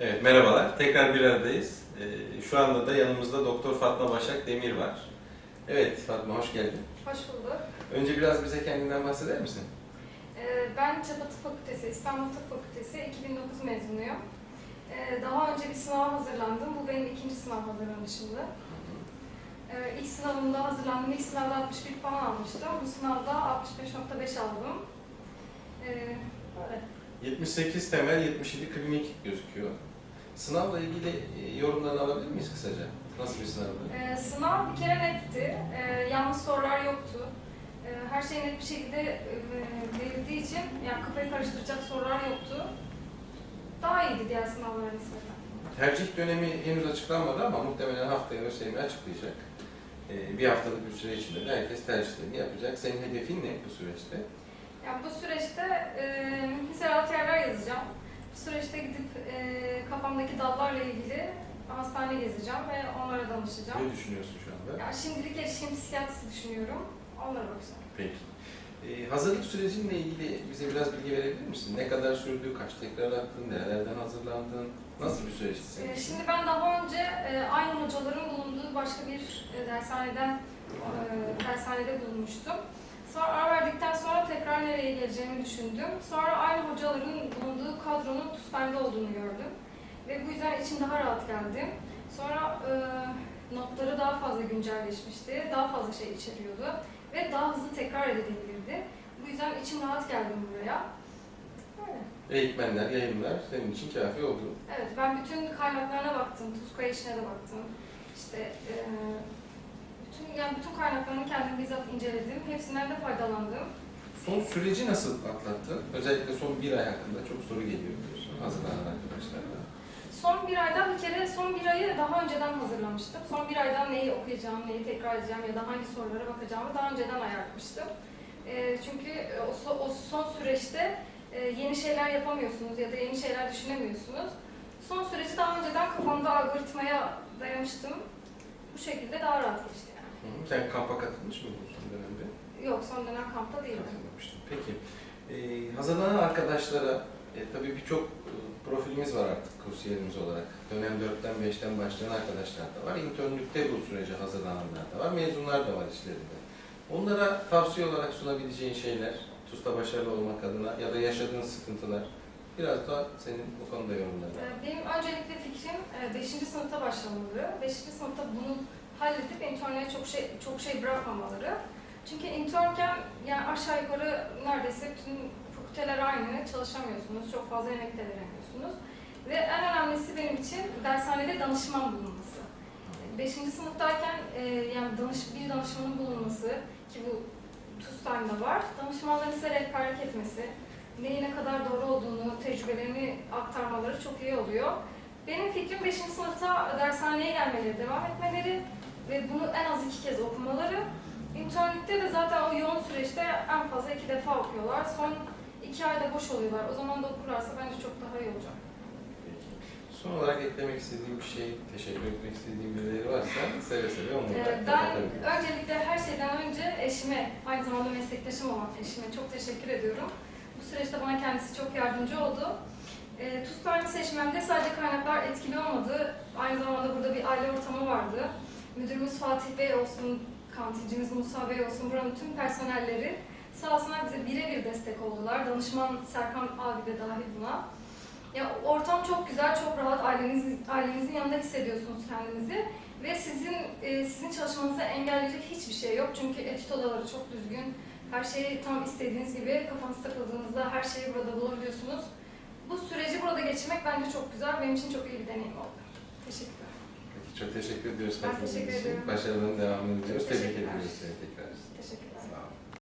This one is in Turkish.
Evet, merhabalar. Tekrar bir aradayız. Ee, şu anda da yanımızda Doktor Fatma Başak Demir var. Evet, Fatma hoş geldin. Hoş bulduk. Önce biraz bize kendinden bahseder misin? Ee, Ben Çapa Tıp Fakültesi, İstanbul Tıp Fakültesi 2009 mezunuyum. Ee, Daha önce bir sınava hazırlandım. Bu benim ikinci sınav hazırlanışımdı. Ee, İlk sınavımda hazırlandım. İlk sınavda 61 puan almıştım. Bu sınavda 65.5 aldım. Ee, Böyle. 78 temel, 77 klinik gözüküyor. Sınavla ilgili e, yorumlarını alabilir miyiz kısaca? Nasıl bir sınavdı? Ee, Sınav bir kere netti. Ee, Yanlış sorular yoktu. Ee, Her şey net bir şekilde e, verildiği için yani kafayı karıştıracak sorular yoktu. Daha iyiydi diğer sınavlara nispeten. Tercih dönemi henüz açıklanmadı ama muhtemelen haftaya ÖSYM açıklayacak. Ee, Bir haftalık bir süre içinde de herkes tercihlerini yapacak. Senin hedefin ne bu süreçte? Yani bu süreçte e, mümkünse rahat süreçte gidip e, kafamdaki dallarla ilgili hastane gezeceğim ve onlara danışacağım. Ne düşünüyorsun şu anda? Yani şimdilik erişim psikiyatrisi düşünüyorum. Onlara bakacağım. Peki. Ee, hazırlık sürecinle ilgili bize biraz bilgi verebilir misin? Ne kadar sürdü, kaç tekrar attın, nerelerden hazırlandın, nasıl bir süreçti senin E, için? şimdi ben daha önce e, aynı hocaların bulunduğu başka bir e, dershaneden e, dershanede bulunmuştum. Sonra ara verdikten sonra tekrar nereye geleceğimi düşündüm. Sonra aynı hocaların bulunduğu kadronun TUSPEN'de olduğunu gördüm. Ve bu yüzden içim daha rahat geldi. Sonra e, notları daha fazla güncelleşmişti. Daha fazla şey içeriyordu. Ve daha hızlı tekrar edilebilirdi. Bu yüzden içim rahat geldim buraya. Öyle. Eğitmenler, yayınlar senin için kafi oldu. Evet, ben bütün kaynaklarına baktım, tuz kayışına da baktım. İşte e, bütün yani bütün kaynaklarını kendim bizzat inceledim. Hepsinden de faydalandım. Son süreci nasıl atlattın? Özellikle son bir ay hakkında çok soru geliyor biliyorsun hazırlanan arkadaşlarla. Son bir aydan bir kere son bir ayı daha önceden hazırlamıştım. Son bir aydan neyi okuyacağım, neyi tekrar edeceğim ya da hangi sorulara bakacağımı daha önceden ayarlamıştım. E, çünkü o, o son süreçte e, yeni şeyler yapamıyorsunuz ya da yeni şeyler düşünemiyorsunuz. Son süreci daha önceden kafamda algoritmaya dayamıştım. Bu şekilde daha rahat geçti. Hı, Sen kampa katılmış mıydın son dönemde? Yok son dönem kampta. Katılmamıştım. Peki. Ee, hazırlanan arkadaşlara, e, tabii birçok e, profilimiz var artık kursiyerimiz olarak. Dönem 4'ten 5'ten başlayan arkadaşlar da var. İnternlükte bu sürece hazırlananlar da var. Mezunlar da var içlerinde. Onlara tavsiye olarak sunabileceğin şeyler, TUS'ta başarılı olmak adına ya da yaşadığın sıkıntılar. Biraz da senin bu konuda yorumların. Ee, Benim öncelikle fikrim 5. sınıfta başlamaları. 5. sınıfta bunu halledip interneye çok şey çok şey bırakmamaları. Çünkü internken yani aşağı yukarı neredeyse bütün fakülteler aynı, çalışamıyorsunuz, çok fazla emek de veremiyorsunuz. Ve en önemlisi benim için dershanede danışman bulunması. 5. sınıftayken e, yani danış, bir danışmanın bulunması ki bu TUS'tan var. Danışmanların size rehberlik etmesi, neyi ne kadar doğru olduğunu, tecrübelerini aktarmaları çok iyi oluyor. Benim fikrim 5. sınıfta dershaneye gelmeleri, devam etmeleri ve bunu en az iki kez okumaları. İnternette de zaten o yoğun süreçte en fazla iki defa okuyorlar. Son iki ayda boş oluyorlar. O zaman da okurlarsa bence çok daha iyi olacak. Son olarak eklemek istediğim bir şey, teşekkür etmek istediğim birileri varsa seve seve onları Ee, Ben öncelikle her şeyden önce eşime, aynı zamanda meslektaşım olan eşime çok teşekkür ediyorum. Bu süreçte bana kendisi çok yardımcı oldu. E, TUS tane seçmemde sadece kaynaklar etkili olmadı. Aynı zamanda burada bir aile ortamı vardı. Müdürümüz Fatih Bey olsun, kantincimiz Musa Bey olsun, buranın tüm personelleri sağ olsunlar bize birebir destek oldular. Danışman Serkan abi de dahil buna. Ya ortam çok güzel, çok rahat. Aileniz, ailenizin yanında hissediyorsunuz kendinizi. Ve sizin e, sizin çalışmanızı engelleyecek hiçbir şey yok. Çünkü etüt odaları çok düzgün. Her şeyi tam istediğiniz gibi kafanız takıldığınızda her şeyi burada bulabiliyorsunuz. Bu süreci burada geçirmek bence çok güzel. Benim için çok iyi bir deneyim oldu. Teşekkürler. Peki, çok teşekkür ediyoruz Ben teşekkür ediyorum. Başarılarının devamını diliyoruz. Tebrik ediyoruz seni tekrar. Olun.